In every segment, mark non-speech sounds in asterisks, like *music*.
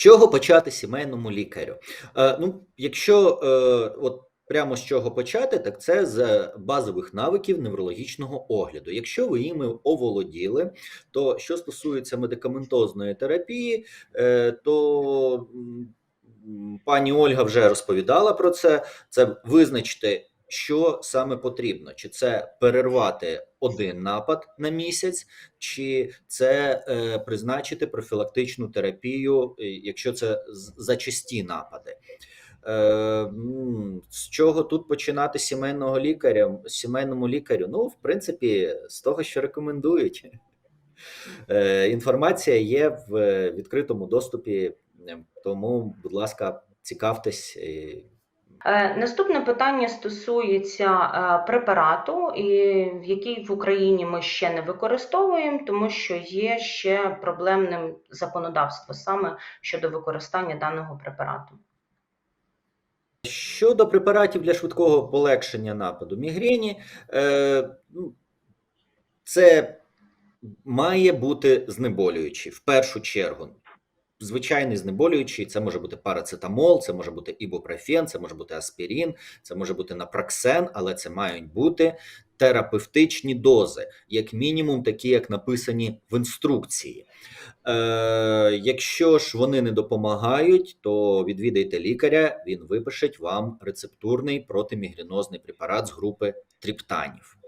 Чого почати сімейному лікарю? Е, ну, якщо е, от прямо з чого почати, так це з базових навиків неврологічного огляду. Якщо ви їми оволоділи, то що стосується медикаментозної терапії, е, то пані Ольга вже розповідала про це. Це визначити. Що саме потрібно? Чи це перервати один напад на місяць, чи це е, призначити профілактичну терапію, е, якщо це з- зачасті напади? Е, з чого тут починати сімейного лікаря? Сімейному лікарю? Ну, в принципі, з того, що рекомендують. Е, інформація є в відкритому доступі, тому, будь ласка, цікавтесь. Е, Наступне питання стосується е, препарату, який в Україні ми ще не використовуємо, тому що є ще проблемним законодавство саме щодо використання даного препарату. Щодо препаратів для швидкого полегшення нападу мігрені, е, ну, це має бути знеболюючий в першу чергу. Звичайний знеболюючий, це може бути парацетамол, це може бути ібупрофен, це може бути аспірин, це може бути напраксен, але це мають бути терапевтичні дози, як мінімум, такі, як написані в інструкції. Е, якщо ж вони не допомагають, то відвідайте лікаря, він випише вам рецептурний протимігренозний препарат з групи тріптанів.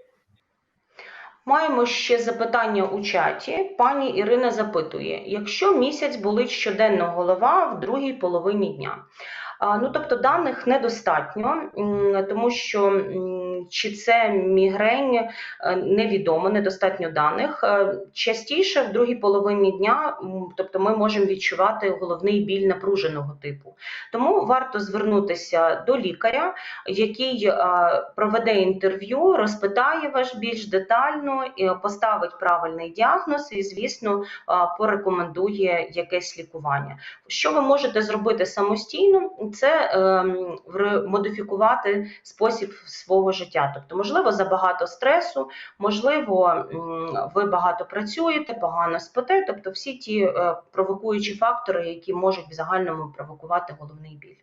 Маємо ще запитання у чаті. Пані Ірина запитує: якщо місяць болить щоденно голова в другій половині дня. Ну, тобто даних недостатньо, тому що чи це мігрень е, невідомо, недостатньо даних. Е, Частіше в другій половині дня, тобто ми можемо відчувати головний біль напруженого типу. Тому варто звернутися до лікаря, який е, проведе інтерв'ю, розпитає вас більш детально, поставить правильний діагноз і, звісно, порекомендує якесь лікування. Що ви можете зробити самостійно, це ем, модифікувати спосіб свого життя. Тобто, можливо, забагато стресу, можливо, ви багато працюєте, погано спите, тобто всі ті е, провокуючі фактори, які можуть в загальному провокувати головний біль.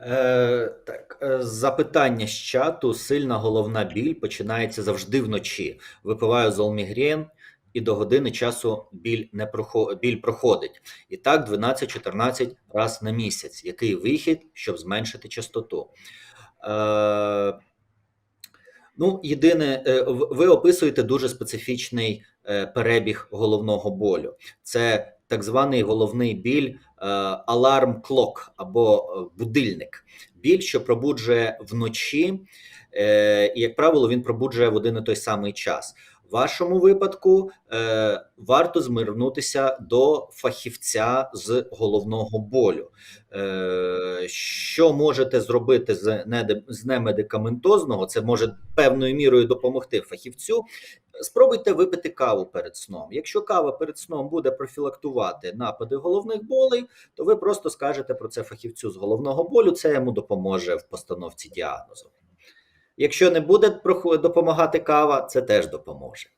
Е, так, е, запитання з чату. Сильна головна біль починається завжди вночі. Випиваю золмігрен, і до години часу біль не прохо- біль проходить. І так 12-14 раз на місяць. Який вихід, щоб зменшити частоту? Е, ну, єдине, е, ви описуєте дуже специфічний е, перебіг головного болю. Це так званий головний біль аларм клок або будильник. Біль, що пробуджує вночі, і, як правило, він пробуджує в один і той самий час. В вашому випадку варто звернутися до фахівця з головного болю. Що можете зробити з, з немедикаментозного, це може певною мірою допомогти фахівцю. Спробуйте випити каву перед сном. Якщо кава перед сном буде профілактувати напади головних болей, то ви просто скажете про це фахівцю з головного болю, це йому допоможе в постановці діагнозу. Якщо не буде допомагати кава, це теж допоможе.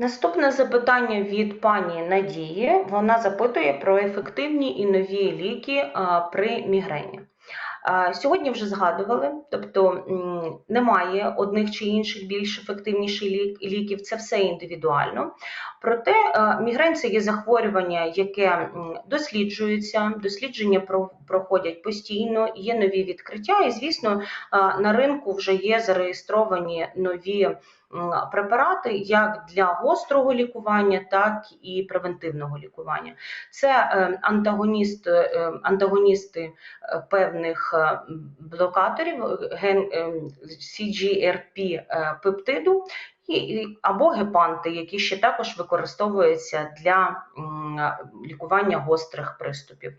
Наступне запитання від пані Надії. Вона запитує про ефективні і нові ліки при мігрені. Сьогодні вже згадували, тобто немає одних чи інших більш ефективніших лік- ліків, це все індивідуально. Проте мігрень це є захворювання, яке досліджується, дослідження проходять постійно, є нові відкриття, і звісно, на ринку вже є зареєстровані нові препарати як для гострого лікування, так і превентивного лікування. Це е, антагоніст, е, антагоністи е, певних е, блокаторів CGRP пептиду. Або гепанти, які ще також використовуються для лікування гострих приступів.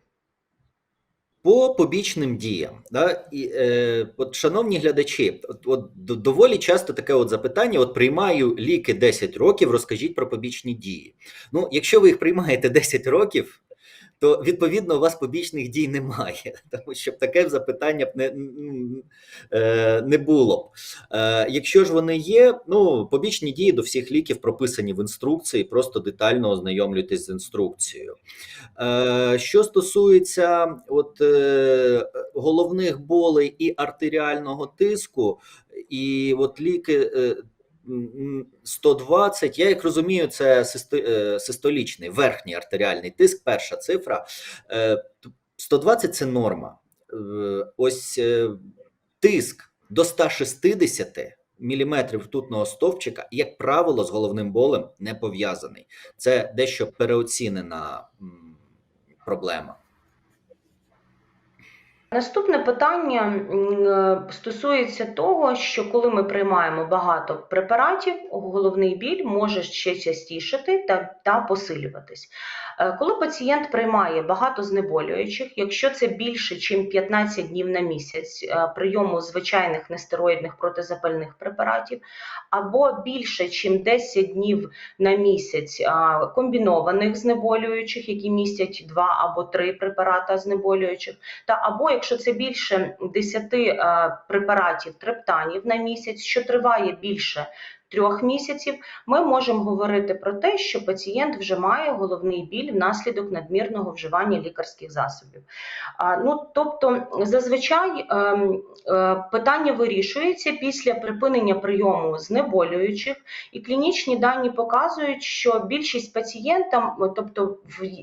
По побічним діям, да, і, е, от, шановні глядачі, от, от доволі часто таке от запитання: от приймаю ліки 10 років, розкажіть про побічні дії. Ну, якщо ви їх приймаєте *laughs* 10 років, то відповідно у вас побічних дій немає, *laughs* тому що таке запитання б не, е, не було б. Е, Якщо ж вони є, ну побічні дії до всіх ліків прописані в інструкції, просто детально ознайомлюйтесь з інструкцією. Е, Що стосується от, головних болей і артеріального тиску, і от ліки. Е, м, 120, я як розумію, це е, систолічний, верхній артеріальний тиск, перша цифра. Е, 120 це норма. Е, Ось е, тиск до 160 міліметрів ртутного стовпчика, як правило, з головним болем не пов'язаний. Це дещо переоцінена проблема. Наступне питання е, стосується того, що коли ми приймаємо багато препаратів, головний біль може ще частішати та, та посилюватись. Е, Коли пацієнт приймає багато знеболюючих, якщо це більше, ніж 15 днів на місяць е, прийому звичайних нестероїдних протизапальних препаратів, або більше, ніж 10 днів на місяць комбінованих знеболюючих, які містять 2 або 3 препарата знеболюючих, та або якщо це більше 10 е, препаратів трептанів на місяць, що триває більше трьох місяців, ми можемо говорити про те, що пацієнт вже має головний біль внаслідок надмірного вживання лікарських засобів. Ну, тобто, зазвичай ем, е, питання вирішується після припинення прийому знеболюючих, і клінічні дані показують, що більшість пацієнтам, тобто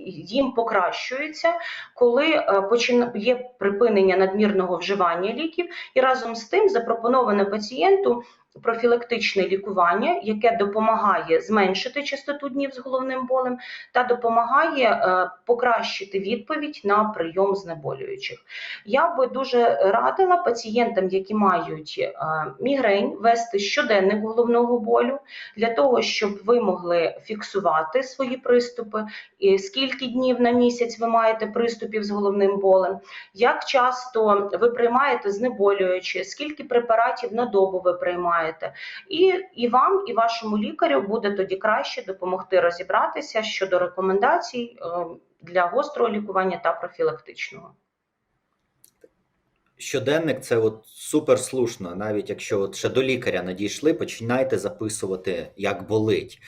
їм покращується, коли е, є припинення надмірного вживання ліків, і разом з тим запропоновано пацієнту профілактичне лікування, яке допомагає зменшити частоту днів з головним болем та допомагає е, покращити відповідь на прийом знеболюючих. Я би дуже радила пацієнтам, які мають е, мігрень, вести щоденник головного болю для того, щоб ви могли фіксувати свої приступи, скільки днів на місяць ви маєте приступів з головним болем, як часто ви приймаєте знеболюючі, скільки препаратів на добу ви приймаєте. І, і вам, і вашому лікарю буде тоді краще допомогти розібратися щодо рекомендацій е, для гострого лікування та профілактичного. Щоденник це от супер слушно, навіть якщо от ще до лікаря надійшли, починайте записувати, як болить.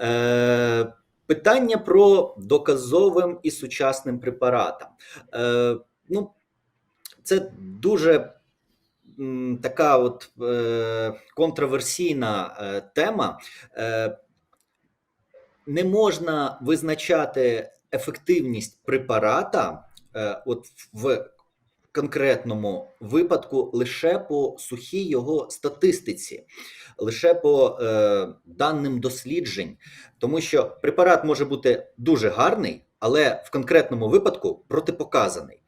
Е, питання про доказовим і сучасним препаратам. Е, ну, це дуже така от е, контроверсійна е, тема. Е, не можна визначати ефективність препарата от в конкретному випадку лише по сухій його статистиці, лише по е, даним досліджень, тому що препарат може бути дуже гарний, але в конкретному випадку протипоказаний.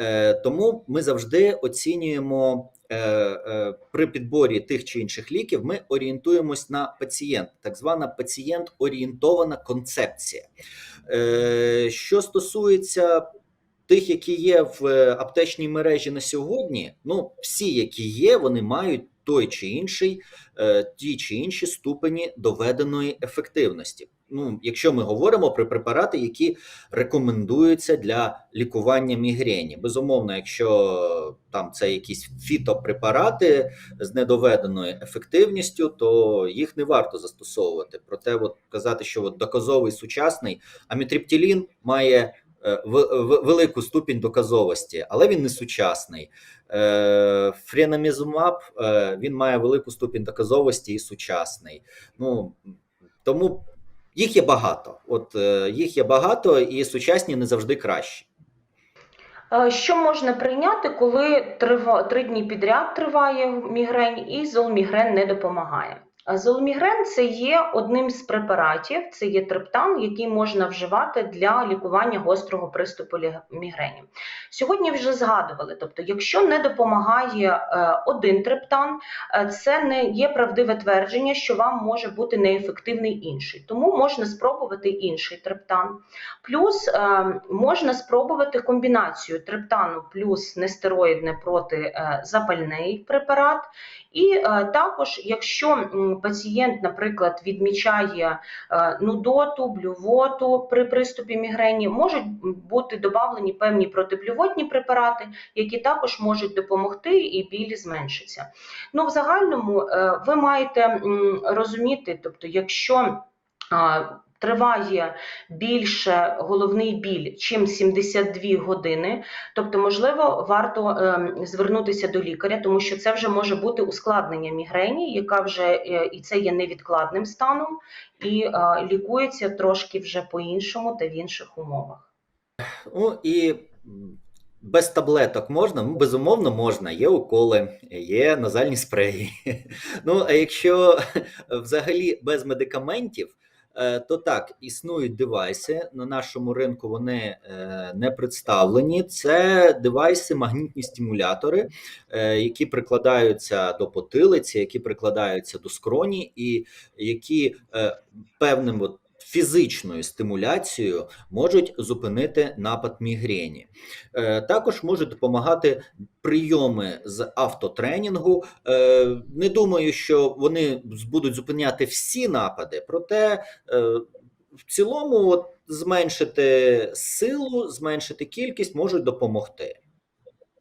Е, тому ми завжди оцінюємо е, е, при підборі тих чи інших ліків, ми орієнтуємось на пацієнт, так звана пацієнт-орієнтована концепція. Що стосується тих, які є в аптечній мережі на сьогодні, ну всі, які є, вони мають той чи інший, ті чи інші ступені доведеної ефективності. Ну, якщо ми говоримо про препарати, які рекомендуються для лікування мігрені, безумовно, якщо там це якісь фітопрепарати з недоведеною ефективністю, то їх не варто застосовувати. Проте, от казати, що от доказовий сучасний амітриптилін має е, велику ступінь доказовості, але він не сучасний. Е, Френамізумаб е, він має велику ступінь доказовості і сучасний. Ну тому їх є багато. От е, їх є багато, і сучасні не завжди кращі. Е, Що можна прийняти, коли три дні підряд триває мігрень і золмігрен не допомагає? Е, це є одним з препаратів, це є триптан, який можна вживати для лікування гострого приступу мігрені. Сьогодні вже згадували, тобто, якщо не допомагає е, один триптан, е, це не є правдиве твердження, що вам може бути неефективний інший. Тому можна спробувати інший триптан. Плюс е, можна спробувати комбінацію триптану плюс нестероїдне протизапальний препарат. І також, якщо пацієнт, наприклад, відмічає е, нудоту, блювоту при приступі мігрені, можуть бути додавлені певні протиблювотні препарати, які також можуть допомогти і біль зменшиться. Ну, в загальному е, ви маєте розуміти, тобто, якщо Триває більше головний біль, чим 72 години. Тобто, можливо, варто ем, звернутися до лікаря, тому що це вже може бути ускладнення мігрені, яка вже е, і це є невідкладним станом, і е, лікується трошки вже по-іншому та в інших умовах. Ну і без таблеток можна? Ну, безумовно, можна. Є уколи, є назальні спреї. *laughs* Ну, а якщо взагалі без медикаментів, е, то так, існують девайси. На нашому ринку вони е, не представлені. Це девайси, магнітні стимулятори, е, які прикладаються до потилиці, які прикладаються до скроні, і які е, певним от, фізичною стимуляцією можуть зупинити напад мігрені. Е, Також можуть допомагати прийоми з автотренінгу. Е, Не думаю, що вони будуть зупиняти всі напади, проте е, в цілому от, зменшити силу, зменшити кількість можуть допомогти.